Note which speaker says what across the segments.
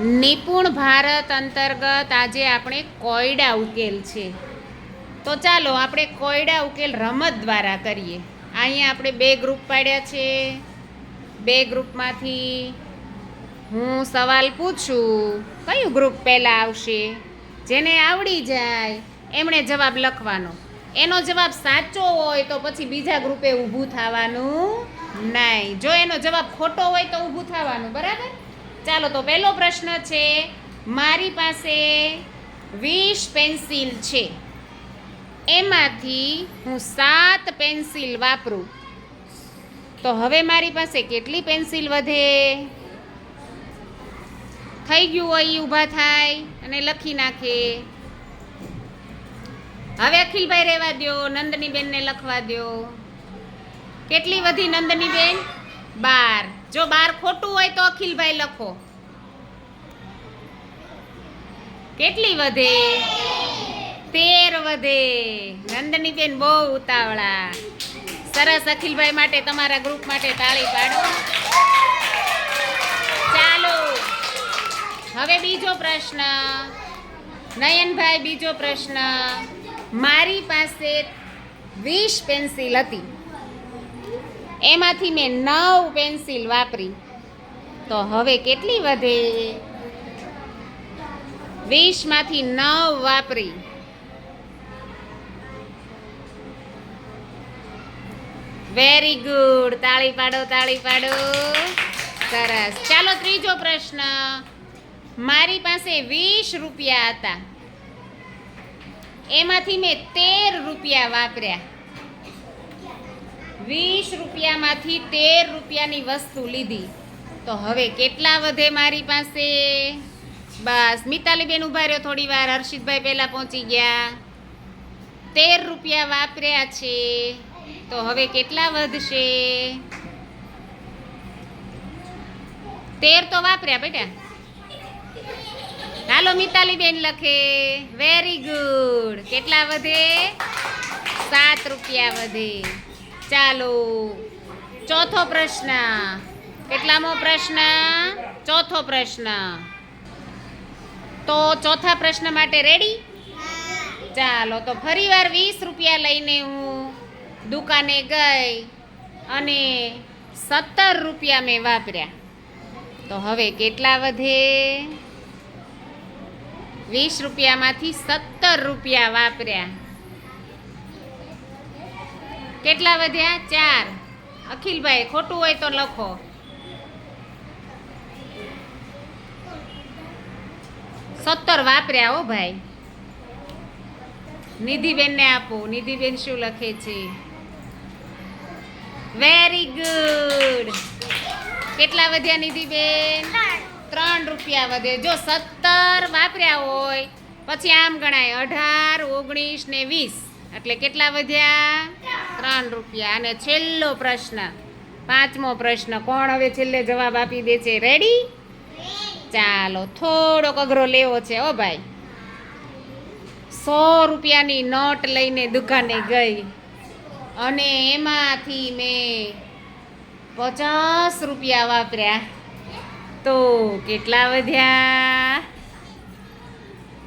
Speaker 1: નિપુણ ભારત અંતર્ગત આજે આપણે કોયડા ઉકેલ છે. તો ચાલો આપણે કોયડા ઉકેલ રમત દ્વારા કરીએ. અહીંયા આપણે બે ગ્રુપ પાડ્યા છે. બે ગ્રુપમાંથી હું સવાલ પૂછું, કયું ગ્રુપ પહેલાં આવશે? જેને આવડી જાય, એમણે જવાબ લખવાનો. એનો જવાબ સાચો હોય તો પછી બીજા ગ્રુપે ઊભું થવાનું નહીં. જો એનો જવાબ ખોટો હોય તો ઊભું થવાનું, બરાબર? ચાલો તો પહેલો પ્રશ્ન છે, મારી પાસે વીસ પેન્સિલ છે. એમાંથી હું સાત પેન્સિલ વાપરું. તો હવે મારી પાસે કેટલી પેન્સિલ વધે? થઈ ગયું હોય એ ઊભા થાય અને લખી નાખે. હવે અખિલભાઈ રહેવા દ્યો નંદની બેનને લખવા દ્યો. કેટલી વધી નંદની બેન બાર. જો બાર ખોટું હોય તો અખિલભાઈ લખો. કેટલી વધે? તેર વધે. નંદની બેન બહુ ઉતાવળા. સરસ અખિલભાઈ માટે તમારા ગ્રુપ માટે તાળી પાડો. ચાલો. હવે બીજો પ્રશ્ન. નયનભાઈ, બીજો પ્રશ્ન. મારી પાસે વીસ પેન્સિલ હતી. એમાંથી મેં નવ પેન્સિલ વાપરી. તો હવે કેટલી વધે? વીસમાંથી નવ વાપરી. વેરી ગુડ તાળી પાડો તાળી પાડો. સરસ. ચાલો ત્રીજો પ્રશ્ન. મારી પાસે વીસ રૂપિયા હતા. એમાંથી મેં તેર રૂપિયા વાપર્યા. વીસ રૂપિયામાંથી તેર રૂપિયાની વસ્તુ લીધી. તો હવે કેટલા વધે મારી પાસે? બસ, મિતાલીબેન ઊભા રહ્યો થોડી વાર. હર્ષિતભાઈ પહેલાં પહોંચી ગયા. તેર રૂપિયા વાપર્યા છે. તો હવે કેટલા વધશે? તેર તો વાપર્યા બેટા. હાલો મિતાલીબેન લખે. વેરી ગુડ કેટલા વધે? સાત રૂપિયા વધે. ચાલો. ચોથો પ્રશ્ન. કેટલામો પ્રશ્ન? ચોથો પ્રશ્ન. તો ચોથા પ્રશ્ન માટે રેડી ચાલો, તો ફરીવાર વીસ રૂપિયા લઈને હું દુકાને ગઈ અને સત્તર રૂપિયા મેં વાપર્યા. તો હવે કેટલા વધે? વીસ રૂપિયામાંથી સત્તર રૂપિયા વાપર્યા. કેટલા વધ્યા? ચાર. અખિલભાઈ, ખોટું હોય તો લખો. સત્તર વાપર્યા હો ભાઈ. નિધિબેનને આપો. નિધિબેન શું લખે છે? વેરી ગુડ કેટલા વધ્યા નિધિબેન? ત્રણ રૂપિયા વધે. જો સત્તર વાપર્યા હોય, પછી આમ ગણાય. અઢાર, ઓગણીસ ને વીસ. એટલે કેટલા વધ્યા? ત્રણ રૂપિયા. અને છેલ્લો પ્રશ્ન, પાંચમો પ્રશ્ન, કોણ હવે છેલ્લે જવાબ આપી દે છે? રેડી ચાલો, થોડોક અઘરો લેવો છે ઓ ભાઈ. સો રૂપિયાની નોટ લઈને દુકાને ગઈ. અને એમાંથી મેં પચાસ રૂપિયા વાપર્યા. તો કેટલા વધ્યા?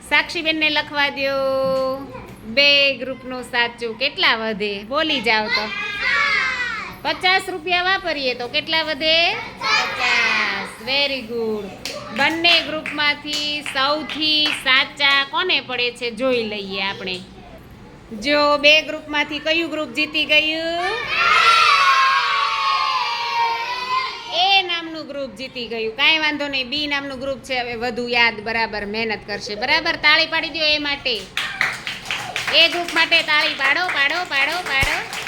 Speaker 1: સાક્ષીબેનને લખવા દો બે ગ્રુપનું સાચું કેટલા વધે? બોલી જાઓ તો. પચાસ રૂપિયા વાપરીએ તો કેટલા વધે? પચાસ. વેરી ગુડ બંને ગ્રુપમાંથી સૌથી સાચા કોને પડે છે જોઈ લઈએ આપણે. જો બે ગ્રુપમાંથી કયું ગ્રુપ જીતી ગયું? એ નામનું ગ્રુપ જીતી ગયું. કાંઈ વાંધો નહીં. બી નામનું ગ્રુપ છે. હવે વધુ યાદ બરાબર મહેનત કરશે. બરાબર? તાળી પાડી દો એ માટે. એ ગ્રુપ માટે તાળી પાડો પાડો પાડો પાડો.